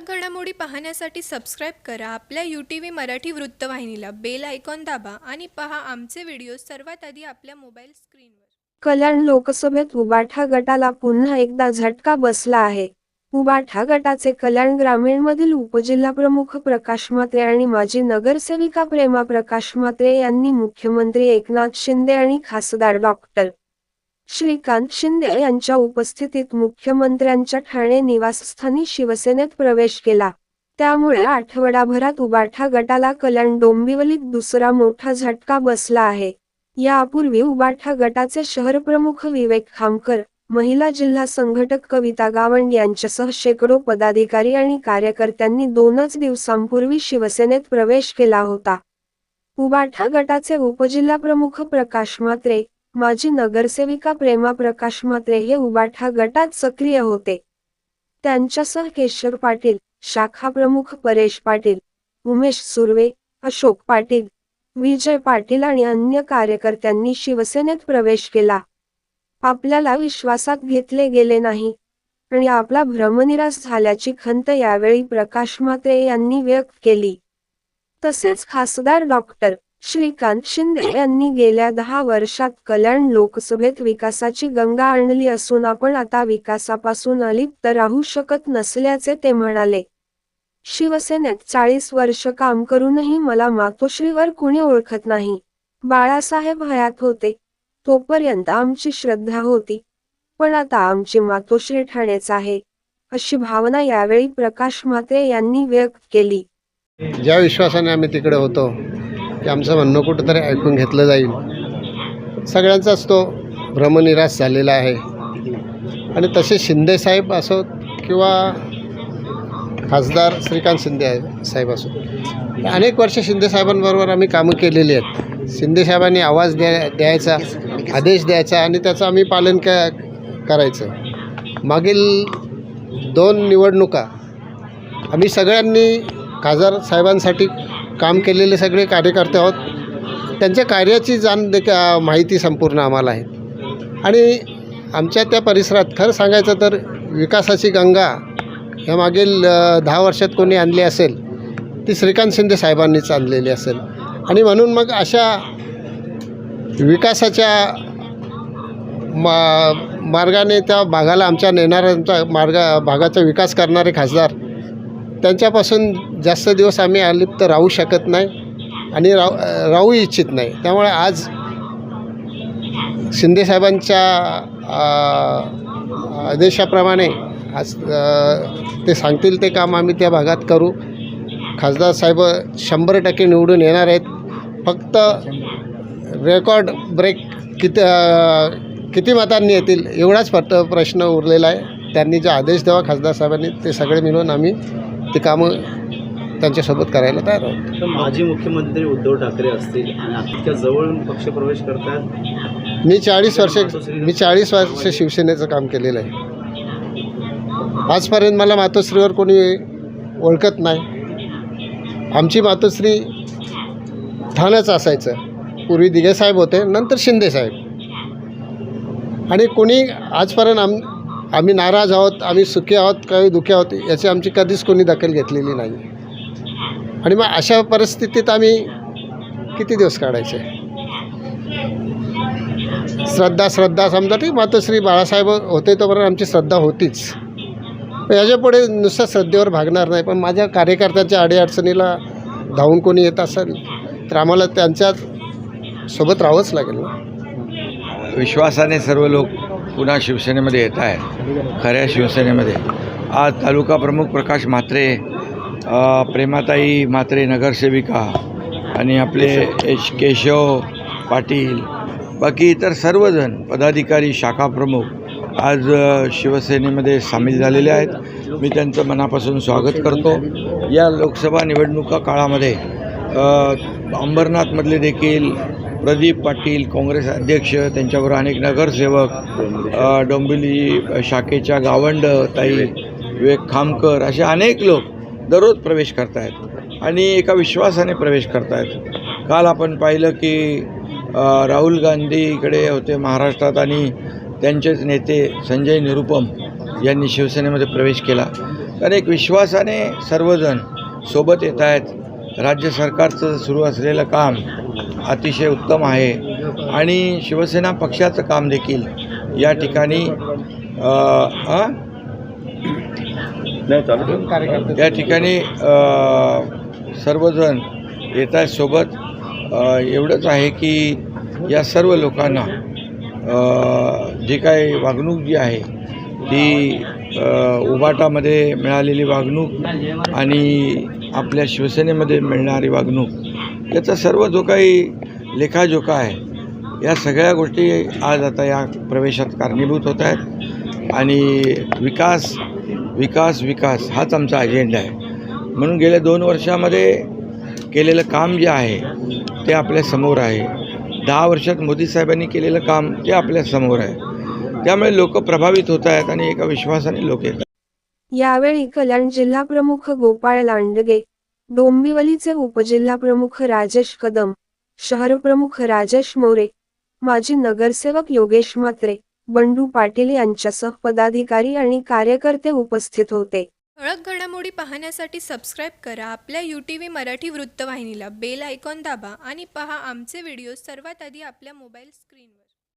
ठळक घडामोडी पाहण्यासाठी सबस्क्राईब करा. आपल्या यू टी व्ही मराठी वृत्तवाहिनीला बेल आयकॉन दाबा आणि पहा आमचे व्हिडिओ सर्वात आधी आपल्या मोबाईल स्क्रीनवर कल्याण लोकसभेत उबाठा गटाला पुन्हा एकदा झटका बसला आहे. उबाठा गटाचे कल्याण ग्रामीणमधील उपजिल्हाप्रमुख प्रकाश म्हात्रे आणि माजी नगरसेविका प्रेमा प्रकाश म्हात्रे यांनी मुख्यमंत्री एकनाथ शिंदे आणि खासदार डॉक्टर श्रीकांत शिंदे यांच्या उपस्थितीत मुख्यमंत्र्यांच्या ठाणे निवासस्थानी शिवसेनेत प्रवेश केला. त्यामुळे आठवडाभरात उबाठा गटाला कल्याण डोंबिवलीत दुसरा मोठा झटका बसला आहे. यापूर्वी उबाठा गटाचे शहरप्रमुख विवेक खामकर महिला जिल्हा संघटक कविता गावंड यांच्यासह शेकडो पदाधिकारी आणि कार्यकर्त्यांनी दोनच दिवसांपूर्वी शिवसेनेत प्रवेश केला होता. उबाठा गटाचे उपजिल्हा प्रमुख प्रकाश म्हात्रे माजी नगरसेविका प्रेमा प्रकाश म्हात्रे हे उबाठा गटात सक्रिय होते. त्यांच्यासह केशर पाटील शाखा प्रमुख परेश पाटील उमेश सुर्वे अशोक पाटील विजय पाटील आणि अन्य कार्यकर्त्यांनी शिवसेनेत प्रवेश केला. आपल्याला विश्वासात घेतले गेले नाही. आणि आपला भ्रमनिराश झाल्याची खंत यावेळी प्रकाश म्हात्रे यांनी व्यक्त केली. तसेच खासदार डॉक्टर श्रीकांत शिंदे यांनी गेल्या दहा वर्षात कल्याण लोकसभेत विकासाची गंगा आणली असून आपण आता विकासापासून अलिप्त राहू शकत नसल्याचे ते म्हणाले. शिवसेनेत चाळीस वर्ष काम करूनही मला मातोश्रीवर कुणी ओळखत नाही. बाळासाहेब हयात होते. तोपर्यंत आमची श्रद्धा होती. पण आता आमची मातोश्री ठाणेच आहे. अशी भावना यावेळी प्रकाश म्हात्रे यांनी व्यक्त केली. ज्या विश्वासाने आम्ही तिकडे होतो की आमचं म्हणणं कुठंतरी ऐकून घेतलं जाईल. सगळ्यांचाच तो भ्रमनिराश झालेला आहे. आणि तसे शिंदेसाहेब असोत किंवा खासदार श्रीकांत शिंदे साहेब असोत अनेक वर्ष शिंदेसाहेबांबरोबर आम्ही कामं केलेली आहेत. शिंदेसाहेबांनी आवाज द्या द्यायचा आदेश द्यायचा आणि त्याचं आम्ही पालन क करायचं. मागील दोन निवडणुका आम्ही सगळ्यांनी खासदार साहेबांसाठी काम केलेले सगळे कार्यकर्ते आहोत. त्यांच्या कार्याची जाण देख माहिती संपूर्ण आम्हाला आहे. आणि आमच्या त्या परिसरात खरं सांगायचं तर विकासाची गंगा ह्या मागील दहा वर्षात कोणी आणली असेल ती श्रीकांत शिंदे साहेबांनीच आणलेली असेल. आणि म्हणून मग अशा विकासाच्या मा मार्गाने त्या भागाला आमच्या नेणाऱ्यांचा मार्ग भागाचा विकास करणारे खासदार त्यांच्यापासून जास्त दिवस आम्ही अलिप्त राहू शकत नाही आणि राहू राहू इच्छित नाही. त्यामुळे आज शिंदेसाहेबांच्या आदेशाप्रमाणे आज ते सांगतील ते काम आम्ही त्या भागात करू. खासदार साहेब शंभर टक्के निवडून येणार आहेत. फक्त रेकॉर्ड ब्रेक किती किती मतांनी येतील एवढाच फक्त प्रश्न उरलेला आहे. त्यांनी जो आदेश द्यावा खासदार साहेबांनी ते सगळे मिळून आम्ही ते कामं त्यांच्यासोबत करायला तयार आहोत. तर माजी मुख्यमंत्री उद्धव ठाकरे असतील आणि अख्ख्या जवळ पक्षप्रवेश करतात. मी चाळीस वर्ष मी चाळीस वर्ष शिवसेनेचं काम केलेलं आहे. आजपर्यंत मला मातोश्रीवर कोणी ओळखत नाही. आमची मातोश्री ठाणंच असायचं. पूर्वी दिघेसाहेब होते नंतर शिंदेसाहेब आणि कोणी आजपर्यंत आम आम्ही नाराज आहोत आम्ही सुखी आहोत काही दुखी आहोत याची आमची कधीच कोणी दखल घेतलेली नाही. आणि मग अशा परिस्थितीत आम्ही किती दिवस काढायचे? श्रद्धा श्रद्धा समजा ठीक मातोश्री बाळासाहेब होते तोपर्यंत आमची श्रद्धा होतीच. याच्या याच्यापुढे नुसतं श्रद्धेवर भागणार नाही पण माझ्या कार्यकर्त्यांच्या अडीअडचणीला धावून कोणी येत असेल तर आम्हाला त्यांच्यासोबत राहावंच लागेल ना. विश्वासाने सर्व लोक पुन्हा शिवसेनेमध्ये येत आहे. खऱ्या शिवसेनेमध्ये. आज तालुका प्रमुख प्रकाश म्हात्रे प्रेमाताई म्हात्रे नगरसेविका आणि आपले एच केशव पाटील बाकी इतर सर्वजण पदाधिकारी शाखा प्रमुख आज शिवसेनेमध्ये सामील झालेले आहेत. मी त्यांचं मनापासून स्वागत करतो. या लोकसभा निवडणुका काळामध्ये अंबरनाथमधले देखील प्रदीप पाटील काँग्रेस अध्यक्ष त्यांच्याबरोबर अनेक नगरसेवक डोंबिवली शाखेच्या गावंड ताई विवेक खामकर असे अनेक लोक दररोज प्रवेश करत आहेत आणि एका विश्वासाने प्रवेश करत आहेत काल आपण पाहिलं की राहुल गांधी इकडे होते महाराष्ट्रात आणि त्यांचेच नेते संजय निरुपम यांनी शिवसेनेमध्ये प्रवेश केला. तर एक विश्वासाने सर्वजण सोबत येत आहेत राज्य सरकारचं सुरू असलेलं काम अतिशय उत्तम आहे आणि शिवसेना पक्षाचं काम देखील या ठिकाणी? या ठिकाणी सर्वजण येत आहेत सोबत एवढंच आहे की या सर्व लोकांना जी काही वागणूक जी आहे ती उबाटामध्ये मिळालेली वागणूक आणि आपल्या शिवसेनेमध्ये मिळणारी वागणूक याचा सर्व जो काही लेखाजोखा आहे या सगळ्या गोष्टी आज आता या प्रवेशात कारणीभूत होत आहेत. आणि विकास विकास विकास हाच आमचा अजेंडा आहे. म्हणून गेल्या दोन वर्षामध्ये केलेलं काम जे आहे ते आपल्यासमोर आहे. दहा वर्षात मोदी साहेबांनी केलेलं काम ते आपल्यासमोर आहे. त्यामुळे लोक प्रभावित होत आहेत आणि एका विश्वासाने लोक येतात. यावेळी कल्याण जिल्हा प्रमुख गोपाळ लांडगे डोंबिवलीचे उपजिल्हा प्रमुख राजेश कदम शहर प्रमुख राजेश मोरे माजी नगरसेवक योगेश म्हात्रे बंडू पाटील यांच्यासह पदाधिकारी आणि कार्यकर्ते उपस्थित होते. ठळक घडामोडी पाहण्यासाठी सबस्क्राईब करा आपल्या यू टी व्ही मराठी वृत्तवाहिनीला बेल आयकॉन दाबा आणि पहा आमचे व्हिडिओ सर्वात आधी आपल्या मोबाईल स्क्रीनवर